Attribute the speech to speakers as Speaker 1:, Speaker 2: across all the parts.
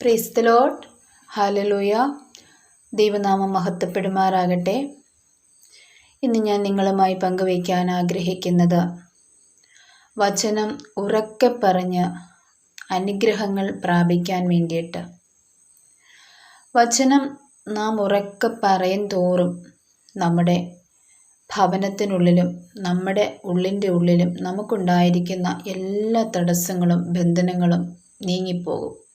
Speaker 1: പ്രീസ്തലോട്ട് hallelujah ദൈവനാമം മഹത്വപ്പെടുമാറാകട്ടെ. ഇന്ന് ഞാൻ നിങ്ങളുമായി പങ്കുവയ്ക്കാൻ ആഗ്രഹിക്കുന്നത് വചനം ഉറക്കെ പറഞ്ഞ് അനുഗ്രഹങ്ങൾ പ്രാപിക്കാൻ വേണ്ടിയിട്ട്. വചനം നാം ഉറക്കെ പറയും തോറും നമ്മുടെ ഭവനത്തിനുള്ളിലും നമ്മുടെ ഉള്ളിന്റെ ഉള്ളിലും നമുക്കുണ്ടായിരിക്കുന്ന എല്ലാ തടസ്സങ്ങളും ബന്ധനങ്ങളും നീങ്ങിപ്പോകും.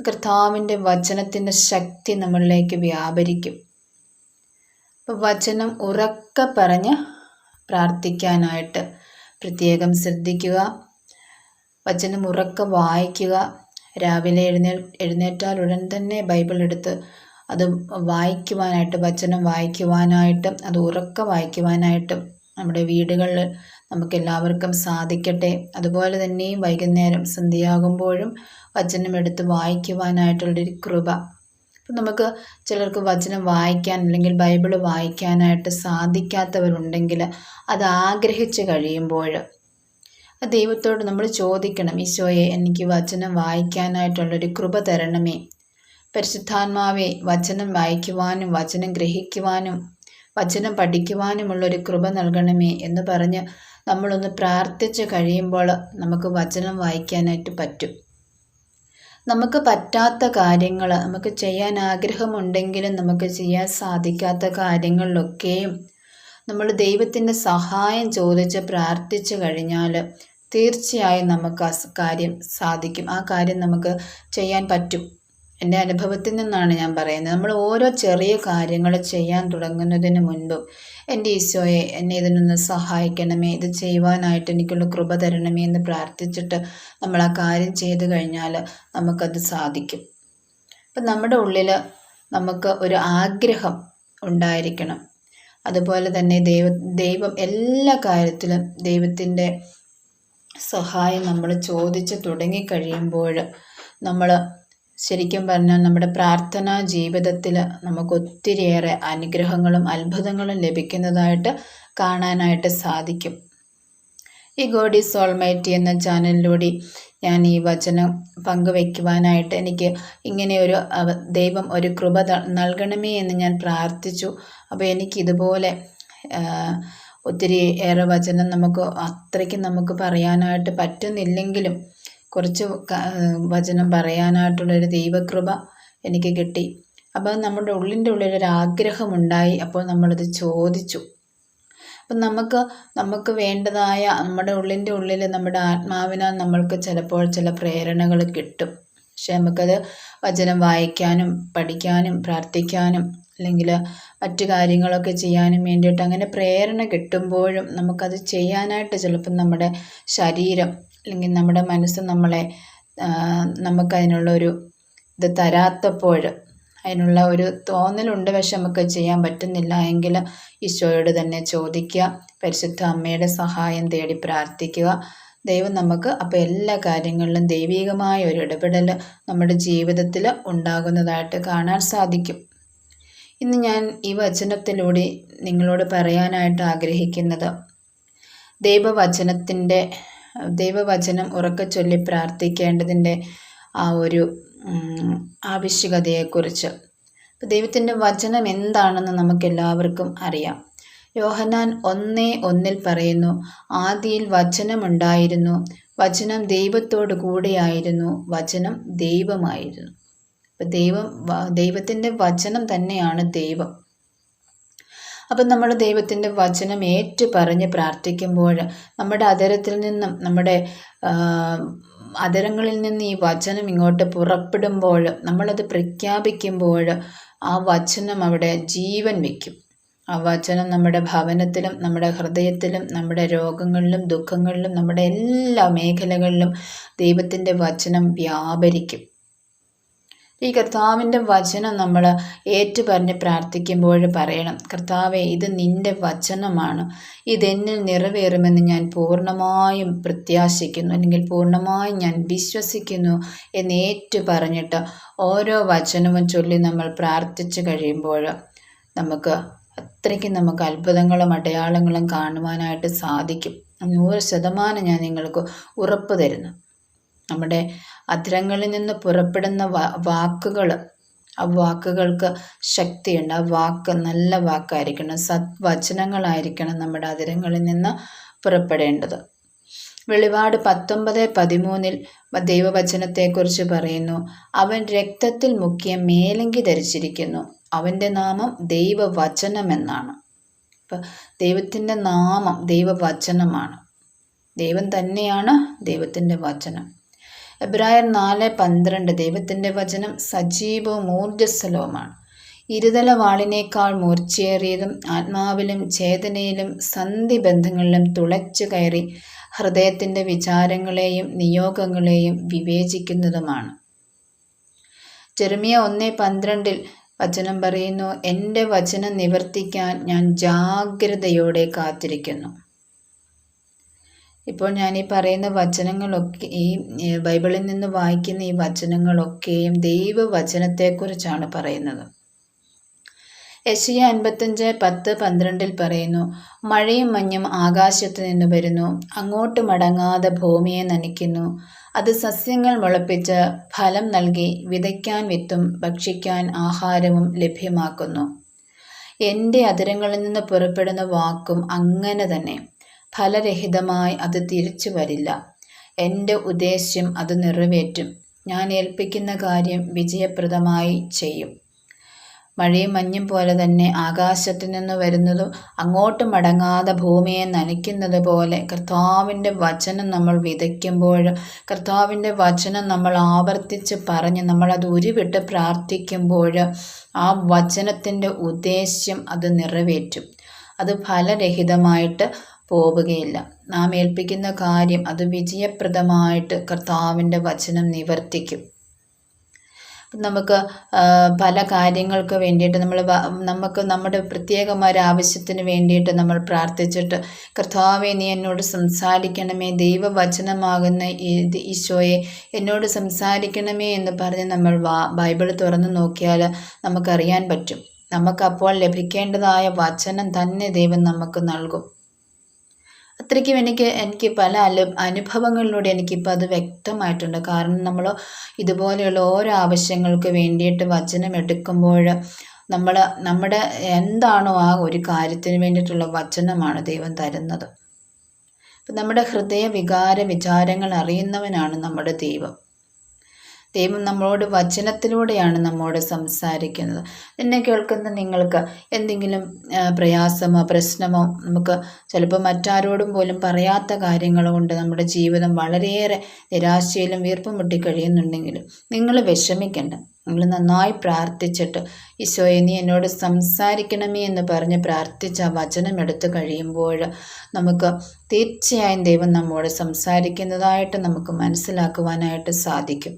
Speaker 1: കർത്താവിന്റെ വചനത്തിന്റെ ശക്തി നമ്മളിലേക്ക് വ്യാപരിക്കും. അപ്പോൾ വചനം ഉറക്കെ പറഞ്ഞ് പ്രാർത്ഥിക്കാനായിട്ട് പ്രത്യേകം ശ്രദ്ധിക്കുക. വചനം ഉറക്കെ വായിക്കുക. രാവിലെ എഴുന്നേ എഴുന്നേറ്റാൽ ഉടൻ തന്നെ ബൈബിൾ എടുത്ത് അത് വായിക്കുവാനായിട്ട് വചനം വായിക്കുവാനായിട്ടും അത് ഉറക്കെ വായിക്കുവാനായിട്ടും നമ്മുടെ വീടുകളിൽ നമുക്ക് എല്ലാവർക്കും സാധിക്കട്ടെ. അതുപോലെ തന്നെ വൈകുന്നേരം സന്ധ്യയാകുമ്പോഴും വചനം എടുത്ത് വായിക്കുവാനായിട്ടുള്ളൊരു കൃപ. അപ്പം നമുക്ക് ചിലർക്ക് വചനം വായിക്കാൻ അല്ലെങ്കിൽ ബൈബിൾ വായിക്കാനായിട്ട് സാധിക്കാത്തവരുണ്ടെങ്കിൽ അത് ആഗ്രഹിച്ച് കഴിയുമ്പോൾ ദൈവത്തോട് നമ്മൾ ചോദിക്കണം ഈശോയെ എനിക്ക് വചനം വായിക്കാനായിട്ടുള്ളൊരു കൃപ തരണമേ. പരിശുദ്ധാത്മാവെ വചനം വായിക്കുവാനും വചനം ഗ്രഹിക്കുവാനും വചനം പഠിക്കുവാനുമുള്ള ഒരു കൃപ നൽകണമേ എന്ന് പറഞ്ഞ് നമ്മളൊന്ന് പ്രാർത്ഥിച്ച് കഴിയുമ്പോൾ നമുക്ക് വചനം വായിക്കാനായിട്ട് പറ്റും. നമുക്ക് പറ്റാത്ത കാര്യങ്ങൾ നമുക്ക് ചെയ്യാൻ ആഗ്രഹമുണ്ടെങ്കിലും നമുക്ക് ചെയ്യാൻ സാധിക്കാത്ത കാര്യങ്ങളിലൊക്കെയും നമ്മൾ ദൈവത്തിന്റെ സഹായം ചോദിച്ച് പ്രാർത്ഥിച്ചു കഴിഞ്ഞാൽ തീർച്ചയായും നമുക്ക് ആ കാര്യം സാധിക്കും. ആ കാര്യം നമുക്ക് ചെയ്യാൻ പറ്റും. എന്റെ അനുഭവത്തിൽ നിന്നാണ് ഞാൻ പറയുന്നത്. നമ്മൾ ഓരോ ചെറിയ കാര്യങ്ങൾ ചെയ്യാൻ തുടങ്ങുന്നതിന് മുൻപും എന്റെ ഈശോയെ എന്നെ ഇതിനൊന്ന് സഹായിക്കണമേ ഇത് ചെയ്യുവാനായിട്ട് എനിക്കുള്ള കൃപ തരണമേ എന്ന് പ്രാർത്ഥിച്ചിട്ട് നമ്മൾ ആ കാര്യം ചെയ്തു കഴിഞ്ഞാൽ നമുക്കത് സാധിക്കും. അപ്പം നമ്മുടെ ഉള്ളിൽ നമുക്ക് ഒരു ആഗ്രഹം ഉണ്ടായിരിക്കണം. അതുപോലെ തന്നെ ദൈവ ദൈവം എല്ലാ കാര്യത്തിലും ദൈവത്തിന്റെ സഹായം നമ്മൾ ചോദിച്ച് തുടങ്ങിക്കഴിയുമ്പോൾ നമ്മൾ ശരിക്കും പറഞ്ഞാൽ നമ്മുടെ പ്രാർത്ഥനാ ജീവിതത്തിൽ നമുക്ക് ഒത്തിരിയേറെ അനുഗ്രഹങ്ങളും അത്ഭുതങ്ങളും ലഭിക്കുന്നതായിട്ട് കാണാനായിട്ട് സാധിക്കും. ഈ ഗോഡി സോൾമൈറ്റി എന്ന ചാനലിലൂടെ ഞാൻ ഈ വചനം പങ്കുവയ്ക്കുവാനായിട്ട് എനിക്ക് ഇങ്ങനെ ഒരു ദൈവം ഒരു കൃപ നൽകണമേ എന്ന് ഞാൻ പ്രാർത്ഥിച്ചു. അപ്പോൾ എനിക്കിതുപോലെ ഒത്തിരി ഏറെ വചനം നമുക്ക് അത്രയ്ക്ക് നമുക്ക് പറയാനായിട്ട് പറ്റുന്നില്ലെങ്കിലും കുറച്ച് വചനം പറയാനായിട്ടുള്ളൊരു ദൈവകൃപ എനിക്ക് കിട്ടി. അപ്പോൾ നമ്മുടെ ഉള്ളിന്റെ ഉള്ളിലൊരു ആഗ്രഹമുണ്ടായി അപ്പോൾ നമ്മളത് ചോദിച്ചു. അപ്പം നമുക്ക് നമുക്ക് വേണ്ടതായ നമ്മുടെ ഉള്ളിന്റെ ഉള്ളിൽ നമ്മുടെ ആത്മാവിനാൽ നമ്മൾക്ക് ചിലപ്പോൾ ചില പ്രേരണകൾ കിട്ടും. പക്ഷെ നമുക്കത് വചനം വായിക്കാനും പഠിക്കാനും പ്രാർത്ഥിക്കാനും അല്ലെങ്കിൽ മറ്റു കാര്യങ്ങളൊക്കെ ചെയ്യാനും വേണ്ടിയിട്ട് അങ്ങനെ പ്രേരണ കിട്ടുമ്പോഴും നമുക്കത് ചെയ്യാനായിട്ട് ചിലപ്പം നമ്മുടെ ശരീരം അല്ലെങ്കിൽ നമ്മുടെ മനസ്സ് നമ്മളെ നമുക്കതിനുള്ളൊരു ഇത് തരാത്തപ്പോൾ അതിനുള്ള ഒരു തോന്നലുണ്ട്. പക്ഷെ നമുക്ക് ചെയ്യാൻ പറ്റുന്നില്ല. എങ്കിൽ ഈശോയോട് തന്നെ ചോദിക്കുക പരിശുദ്ധ അമ്മയുടെ സഹായം തേടി പ്രാർത്ഥിക്കുക. ദൈവം നമുക്ക് അപ്പോൾ എല്ലാ കാര്യങ്ങളിലും ദൈവികമായ ഒരു ഇടപെടൽ നമ്മുടെ ജീവിതത്തിൽ ഉണ്ടാകുന്നതായിട്ട് കാണാൻ സാധിക്കും. ഇന്ന് ഞാൻ ഈ വചനത്തിലൂടെ നിങ്ങളോട് പറയാനായിട്ട് ആഗ്രഹിക്കുന്നത് ദൈവവചനത്തിന്റെ ദൈവവചനം ഉറക്കെ ചൊല്ലി പ്രാർത്ഥിക്കേണ്ടതിന്റെ ആ ഒരു ആവശ്യകതയെക്കുറിച്ച്. ദൈവത്തിന്റെ വചനം എന്താണെന്ന് നമുക്കെല്ലാവർക്കും അറിയാം. യോഹനാൻ ഒന്നേ ഒന്നിൽ പറയുന്നു ആദിയിൽ വചനമുണ്ടായിരുന്നു വചനം ദൈവത്തോടു കൂടെയായിരുന്നു വചനം ദൈവമായിരുന്നു. അപ്പം ദൈവം ദൈവത്തിന്റെ വചനം തന്നെയാണ് ദൈവം. അപ്പം നമ്മൾ ദൈവത്തിന്റെ വചനം ഏറ്റു പറഞ്ഞ് പ്രാർത്ഥിക്കുമ്പോൾ നമ്മുടെ അതരത്തിൽ നിന്നും നമ്മുടെ അതരങ്ങളിൽ നിന്ന് ഈ വചനം ഇങ്ങോട്ട് പുറപ്പെടുമ്പോൾ നമ്മളത് പ്രഖ്യാപിക്കുമ്പോൾ ആ വചനം അവിടെ ജീവൻ വയ്ക്കും. ആ വചനം നമ്മുടെ ഭവനത്തിലും നമ്മുടെ ഹൃദയത്തിലും നമ്മുടെ രോഗങ്ങളിലും ദുഃഖങ്ങളിലും നമ്മുടെ എല്ലാ മേഖലകളിലും ദൈവത്തിന്റെ വചനം വ്യാപരിക്കും. ഈ കർത്താവിന്റെ വചനം നമ്മൾ ഏറ്റുപറഞ്ഞ് പ്രാർത്ഥിക്കുമ്പോൾ പറയണം കർത്താവെ ഇത് നിന്റെ വചനമാണ്. ഇതെന്നിൽ നിറവേറുമെന്ന് ഞാൻ പൂർണമായും പ്രത്യാശിക്കുന്നു. അല്ലെങ്കിൽ പൂർണമായും ഞാൻ വിശ്വസിക്കുന്നു എന്ന് ഏറ്റു പറഞ്ഞിട്ട് ഓരോ വചനവും ചൊല്ലി നമ്മൾ പ്രാർത്ഥിച്ചു കഴിയുമ്പോൾ നമുക്ക് അത്രയ്ക്ക് നമുക്ക് അത്ഭുതങ്ങളും അടയാളങ്ങളും കാണുവാനായിട്ട് സാധിക്കും. നൂറ് ശതമാനം ഞാൻ നിങ്ങൾക്ക് ഉറപ്പ് തരുന്നു. നമ്മുടെ അധരങ്ങളിൽ നിന്ന് പുറപ്പെടുന്ന വാക്കുകൾ. ആ വാക്കുകൾക്ക് ശക്തിയുണ്ട്. ആ വാക്ക് നല്ല വാക്കായിരിക്കണം. സത്വചനങ്ങളായിരിക്കണം നമ്മുടെ അതിരങ്ങളിൽ നിന്ന് പുറപ്പെടേണ്ടത്. വെളിപാട് പത്തൊമ്പത് പതിമൂന്നിൽ ദൈവവചനത്തെക്കുറിച്ച് പറയുന്നു അവൻ രക്തത്തിൽ മുക്കിയ മേലങ്കി ധരിച്ചിരിക്കുന്നു. അവന്റെ നാമം ദൈവവചനമെന്നാണ് ഇപ്പം ദൈവത്തിന്റെ നാമം ദൈവവചനമാണ്. ദൈവം തന്നെയാണ് ദൈവത്തിന്റെ വചനം. എബ്രായർ നാല് പന്ത്രണ്ട് ദൈവത്തിന്റെ വചനം സജീവവും ഊർജസ്വലവുമാണ്. ഇരുതല വാളിനേക്കാൾ മൂർച്ചയേറിയതും ആത്മാവിലും ചേതനയിലും സന്ധി ബന്ധങ്ങളിലും തുളച്ചു കയറി ഹൃദയത്തിന്റെ വിചാരങ്ങളെയും നിയോഗങ്ങളെയും വിവേചിക്കുന്നതുമാണ്. ചെറുമിയ ഒന്ന് പന്ത്രണ്ടിൽ വചനം പറയുന്നു എന്റെ വചനം നിവർത്തിക്കാൻ ഞാൻ ജാഗ്രതയോടെ കാത്തിരിക്കുന്നു. ഇപ്പോൾ ഞാൻ ഈ പറയുന്ന വചനങ്ങളൊക്കെ ഈ ബൈബിളിൽ നിന്ന് വായിക്കുന്ന ഈ വചനങ്ങളൊക്കെയും ദൈവവചനത്തെക്കുറിച്ചാണ് പറയുന്നത്. യശിയ അൻപത്തഞ്ച് പത്ത് പന്ത്രണ്ടിൽ പറയുന്നു മഴയും മഞ്ഞും ആകാശത്ത് നിന്ന് വരുന്നു അങ്ങോട്ട് മടങ്ങാതെ ഭൂമിയെ നനയ്ക്കുന്നു. അത് സസ്യങ്ങൾ മുളപ്പിച്ച് ഫലം നൽകി വിതയ്ക്കാൻ വിത്തും ഭക്ഷിക്കാൻ ആഹാരവും ലഭ്യമാക്കുന്നു. എന്റെ അതിരങ്ങളിൽ നിന്ന് പുറപ്പെടുന്ന വാക്കും അങ്ങനെ തന്നെ. ഫലരഹിതമായി അത് തിരിച്ചു വരില്ല. എന്റെ ഉദ്ദേശ്യം അത് നിറവേറ്റും. ഞാൻ ഏൽപ്പിക്കുന്ന കാര്യം വിജയപ്രദമായി ചെയ്യും. മഴയും മഞ്ഞും പോലെ തന്നെ ആകാശത്തു നിന്ന് വരുന്നതും അങ്ങോട്ട് മടങ്ങാതെ ഭൂമിയെ നനയ്ക്കുന്നത് പോലെ കർത്താവിന്റെ വചനം നമ്മൾ വിതയ്ക്കുമ്പോൾ കർത്താവിന്റെ വചനം നമ്മൾ ആവർത്തിച്ച് പറഞ്ഞ് നമ്മളത് ഉരുവിട്ട് പ്രാർത്ഥിക്കുമ്പോൾ ആ വചനത്തിന്റെ ഉദ്ദേശ്യം അത് നിറവേറ്റും. അത് ഫലരഹിതമായിട്ട് പോവുകയില്ല. നാം ഏൽപ്പിക്കുന്ന കാര്യം അത് വിജയപ്രദമായിട്ട് കർത്താവിന്റെ വചനം നിവർത്തിക്കും. നമുക്ക് പല കാര്യങ്ങൾക്ക് വേണ്ടിയിട്ട് നമ്മൾ നമുക്ക് നമ്മുടെ പ്രത്യേകമായ ആവശ്യത്തിന് വേണ്ടിയിട്ട് നമ്മൾ പ്രാർത്ഥിച്ചിട്ട് കർത്താവെ നീ എന്നോട് സംസാരിക്കണമേ ദൈവവചനമാകുന്ന ഈശോയെ എന്നോട് സംസാരിക്കണമേ എന്ന് പറഞ്ഞ് നമ്മൾ ബൈബിൾ തുറന്നു നോക്കിയാൽ നമുക്കറിയാൻ പറ്റും. നമുക്കപ്പോൾ ലഭിക്കേണ്ടതായ വചനം തന്നെ ദൈവം നമുക്ക് നൽകും. അത്രയ്ക്കും എനിക്ക് എനിക്ക് പല അല അനുഭവങ്ങളിലൂടെ എനിക്കിപ്പോൾ അത് വ്യക്തമായിട്ടുണ്ട്. കാരണം നമ്മൾ ഇതുപോലെയുള്ള ഓരോ ആവശ്യങ്ങൾക്ക് വേണ്ടിയിട്ട് വചനം എടുക്കുമ്പോൾ നമ്മൾ നമ്മുടെ എന്താണോ ആ ഒരു കാര്യത്തിന് വേണ്ടിയിട്ടുള്ള വചനമാണ് ദൈവം തരുന്നത്. നമ്മുടെ ഹൃദയ വികാര വിചാരങ്ങൾ അറിയുന്നവനാണ് നമ്മുടെ ദൈവം. ദൈവം നമ്മളോട് വചനത്തിലൂടെയാണ് നമ്മോട് സംസാരിക്കുന്നത്. എന്നെ കേൾക്കുന്ന നിങ്ങൾക്ക് എന്തെങ്കിലും പ്രയാസമോ പ്രശ്നമോ നമുക്ക് ചിലപ്പോൾ മറ്റാരോടും പോലും പറയാത്ത കാര്യങ്ങൾ കൊണ്ട് നമ്മുടെ ജീവിതം വളരെയേറെ നിരാശയിലും വീർപ്പും മുട്ടി കഴിയുന്നുണ്ടെങ്കിലും നിങ്ങൾ വിഷമിക്കേണ്ട. നിങ്ങൾ നന്നായി പ്രാർത്ഥിച്ചിട്ട് ഈശോയെ നീ എന്നോട് സംസാരിക്കണമേ എന്ന് പറഞ്ഞ് പ്രാർത്ഥിച്ച വചനം എടുത്തു കഴിയുമ്പോൾ നമുക്ക് തീർച്ചയായും ദൈവം നമ്മോട് സംസാരിക്കുന്നതായിട്ട് നമുക്ക് മനസ്സിലാക്കുവാനായിട്ട് സാധിക്കും.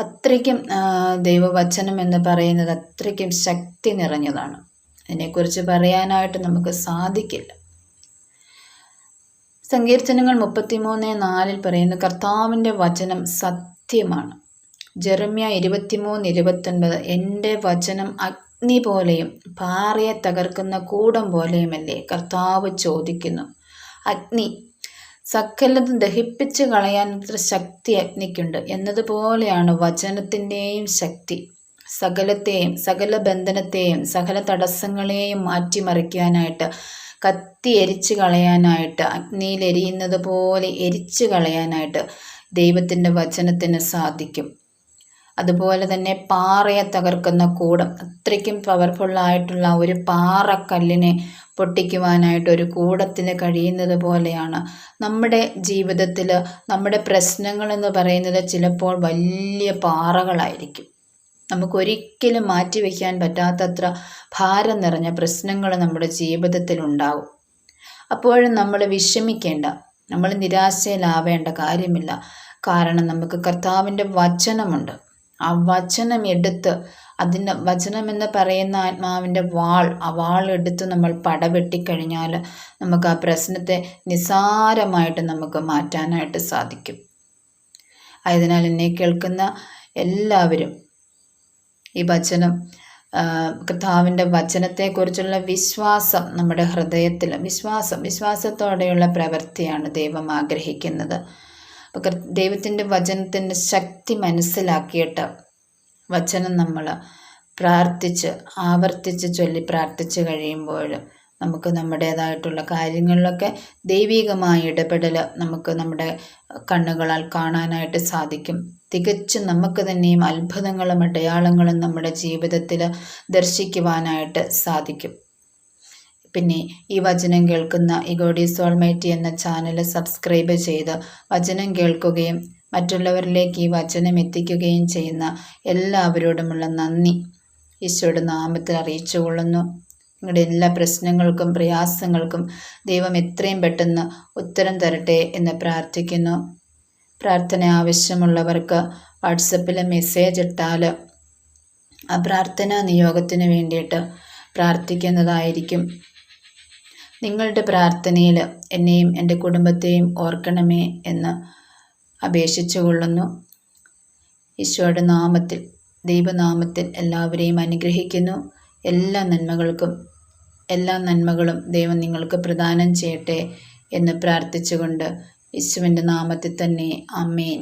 Speaker 1: അത്രയ്ക്കും ദൈവവചനം എന്ന് പറയുന്നത് അത്രയ്ക്കും ശക്തി നിറഞ്ഞതാണ്. അതിനെക്കുറിച്ച് പറയാനായിട്ട് നമുക്ക് സാധിക്കില്ല. സങ്കീർത്തനങ്ങൾ മുപ്പത്തിമൂന്ന് നാലിൽ പറയുന്നു കർത്താവിന്റെ വചനം സത്യമാണ്. ജെറമ്യ ഇരുപത്തിമൂന്ന് ഇരുപത്തൊൻപത് എന്റെ വചനം അഗ്നി പോലെയും പാറയെ തകർക്കുന്ന കൂടം പോലെയുമല്ലേ? കർത്താവ് ചോദിക്കുന്നു. അഗ്നി സകലതും ദഹിപ്പിച്ച് കളയാൻ ശക്തി അഗ്നിക്കുണ്ട്. എന്നതുപോലെയാണ് വചനത്തിന്റെയും ശക്തി. സകലത്തെയും സകല ബന്ധനത്തെയും സകല തടസ്സങ്ങളെയും മാറ്റിമറിക്കാനായിട്ട് കത്തി എരിച്ചു കളയാനായിട്ട് അഗ്നിയിൽ എരിയുന്നത് പോലെ എരിച്ചു കളയാനായിട്ട് ദൈവത്തിന്റെ വചനത്തിന് സാധിക്കും. അതുപോലെ തന്നെ പാറയെ തകർക്കുന്ന കൂടം. അത്രയ്ക്കും പവർഫുള്ളായിട്ടുള്ള ഒരു പാറക്കല്ലിനെ പൊട്ടിക്കുവാനായിട്ട് ഒരു കൂടത്തിന് കഴിയുന്നത് പോലെയാണ്. നമ്മുടെ ജീവിതത്തിൽ നമ്മുടെ പ്രശ്നങ്ങൾ എന്ന് പറയുന്നത് ചിലപ്പോൾ വലിയ പാറകളായിരിക്കും. നമുക്കൊരിക്കലും മാറ്റി വയ്ക്കാൻ പറ്റാത്തത്ര ഭാരം നിറഞ്ഞ പ്രശ്നങ്ങൾ നമ്മുടെ ജീവിതത്തിൽ ഉണ്ടാവും അപ്പോഴും നമ്മൾ വിഷമിക്കേണ്ട നമ്മൾ നിരാശയിലാവേണ്ട കാര്യമില്ല. കാരണം നമുക്ക് കർത്താവിന്റെ വചനമുണ്ട്. ആ വചനം എടുത്ത് വചനം എന്ന് പറയുന്ന ആത്മാവിന്റെ വാൾ ആ വാൾ എടുത്ത് നമ്മൾ പടവെട്ടിക്കഴിഞ്ഞാൽ നമുക്ക് ആ പ്രശ്നത്തെ നിസാരമായിട്ട് നമുക്ക് മാറ്റാനായിട്ട് സാധിക്കും. ആയതിനാൽ എന്നെ കേൾക്കുന്ന എല്ലാവരും ഈ വചനം കർത്താവിന്റെ വചനത്തെക്കുറിച്ചുള്ള വിശ്വാസം നമ്മുടെ ഹൃദയത്തിൽ വിശ്വാസം വിശ്വാസത്തോടെയുള്ള പ്രവൃത്തിയാണ് ദൈവം ആഗ്രഹിക്കുന്നത്. ദൈവത്തിന്റെ വചനത്തിന്റെ ശക്തി മനസ്സിലാക്കിയിട്ട് വചനം നമ്മൾ പ്രാർത്ഥിച്ച് ആവർത്തിച്ച് ചൊല്ലി പ്രാർത്ഥിച്ച് കഴിയുമ്പോൾ നമുക്ക് നമ്മുടേതായിട്ടുള്ള കാര്യങ്ങളിലൊക്കെ ദൈവികമായ ഇടപെടൽ നമുക്ക് നമ്മുടെ കണ്ണുകളാൽ കാണാനായിട്ട് സാധിക്കും. തികച്ചും നമുക്ക് തന്നെയും അത്ഭുതങ്ങളും അടയാളങ്ങളും നമ്മുടെ ജീവിതത്തിൽ ദർശിക്കുവാനായിട്ട് സാധിക്കും. പിന്നെ ഈ വചനം കേൾക്കുന്ന ഇഗോഡി സോൾമൈറ്റി എന്ന ചാനൽ സബ്സ്ക്രൈബ് ചെയ്ത് വചനം കേൾക്കുകയും മറ്റുള്ളവരിലേക്ക് ഈ വചനം എത്തിക്കുകയും ചെയ്യുന്ന എല്ലാവരോടുമുള്ള നന്ദി. ഈശോയുടെ നാമത്തിൽ അറിയിച്ചു കൊള്ളുന്നു. നിങ്ങളുടെ എല്ലാ പ്രശ്നങ്ങൾക്കും പ്രയാസങ്ങൾക്കും ദൈവം എത്രയും പെട്ടെന്ന് ഉത്തരം തരട്ടെ എന്ന് പ്രാർത്ഥിക്കുന്നു. പ്രാർത്ഥന ആവശ്യമുള്ളവർക്ക് വാട്സപ്പിൽ മെസ്സേജ് ഇട്ടാൽ ആ പ്രാർത്ഥനാ നിയോഗത്തിന് വേണ്ടിയിട്ട് പ്രാർത്ഥിക്കുന്നതായിരിക്കും. നിങ്ങളുടെ പ്രാർത്ഥനയിൽ എന്നെയും എന്റെ കുടുംബത്തെയും ഓർക്കണമേ എന്ന് അപേക്ഷിച്ചു കൊള്ളുന്നു. ഈശോയുടെ നാമത്തിൽ ദൈവനാമത്തിൽ എല്ലാവരെയും അനുഗ്രഹിക്കുന്നു. എല്ലാ നന്മകൾക്കും എല്ലാ നന്മകളും ദൈവം നിങ്ങൾക്ക് പ്രദാനം ചെയ്യട്ടെ എന്ന് പ്രാർത്ഥിച്ചുകൊണ്ട് യേശുവിന്റെ നാമത്തിൽ തന്നെ അമ്മേൻ